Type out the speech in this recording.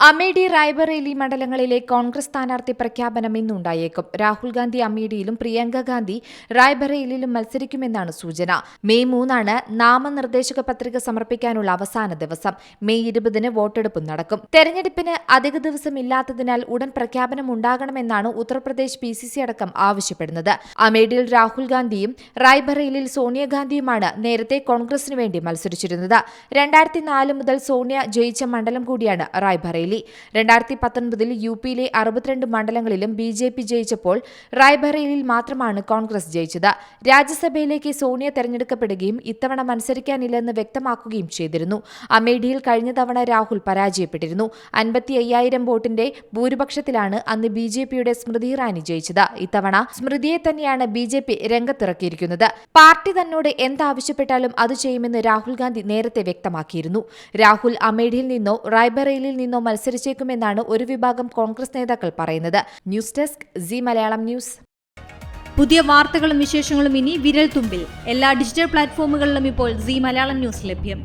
അമേഠി റായ്ബറേലി മണ്ഡലങ്ങളിലെ കോൺഗ്രസ് സ്ഥാനാർത്ഥി പ്രഖ്യാപനം ഇന്നുണ്ടായേക്കും. രാഹുൽ ഗാന്ധി അമേഠിയിലും പ്രിയങ്ക ഗാന്ധി റായ്ബറേലിയിലും മത്സരിക്കുമെന്നാണ് സൂചന. മെയ് മൂന്നാണ് നാമനിർദ്ദേശക പത്രിക സമർപ്പിക്കാനുള്ള അവസാന ദിവസം. മെയ് ഇരുപതിന് വോട്ടെടുപ്പും നടക്കും. തെരഞ്ഞെടുപ്പിന് അധിക ദിവസം ഇല്ലാത്തതിനാൽ ഉടൻ പ്രഖ്യാപനം ഉണ്ടാകണമെന്നാണ് ഉത്തർപ്രദേശ് പി സി സി അടക്കം ആവശ്യപ്പെടുന്നത്. അമേഠിയിൽ രാഹുൽ ഗാന്ധിയും റായ്ബറേലിയിൽ സോണിയാഗാന്ധിയുമാണ് നേരത്തെ കോൺഗ്രസിനു വേണ്ടി മത്സരിച്ചിരുന്നത്. രണ്ടായിരത്തി നാല് മുതൽ സോണിയ ജയിച്ച മണ്ഡലം കൂടിയാണ് റായ്ബറേലി. രണ്ടായിരത്തി പത്തൊൻപതിൽ യു പിയിലെ അറുപത്തിരണ്ട് മണ്ഡലങ്ങളിലും ബി ജെ പി ജയിച്ചപ്പോൾ റായ്ബറേലിയിൽ മാത്രമാണ് കോൺഗ്രസ് ജയിച്ചത്. രാജ്യസഭയിലേക്ക് സോണിയ തെരഞ്ഞെടുക്കപ്പെടുകയും ഇത്തവണ മത്സരിക്കാനില്ലെന്ന് വ്യക്തമാക്കുകയും ചെയ്തിരുന്നു. അമേഠിയിൽ കഴിഞ്ഞ തവണ രാഹുൽ പരാജയപ്പെട്ടിരുന്നു. അൻപത്തി അയ്യായിരം വോട്ടിന്റെ ഭൂരിപക്ഷത്തിലാണ് അന്ന് ബി ജെ പിയുടെ സ്മൃതി ഇറാനി ജയിച്ചത്. ഇത്തവണ സ്മൃതിയെ തന്നെയാണ് ബി ജെ പി രംഗത്തിറക്കിയിരിക്കുന്നത്. പാർട്ടി തന്നോട് എന്താവശ്യപ്പെട്ടാലും അത് ചെയ്യുമെന്ന് രാഹുൽ ഗാന്ധി നേരത്തെ വ്യക്തമാക്കിയിരുന്നു. രാഹുൽ അമേഠിയിൽ നിന്നോ റായ്ബറേലിയിൽ നിന്നോ മത്സരിച്ചേക്കുമെന്നാണ് ഒരു വിഭാഗം കോൺഗ്രസ് നേതാക്കൾ പറയുന്നത്. News desk Zee Malayalam news. പുതിയ വാർത്തകളും വിശേഷങ്ങളും ഇനി വിരൽ തുമ്പിൽ എല്ലാ ഡിജിറ്റൽ പ്ലാറ്റ്ഫോമുകളിലും ഇപ്പോൾ സി മലയാളം ന്യൂസ് ലഭ്യം.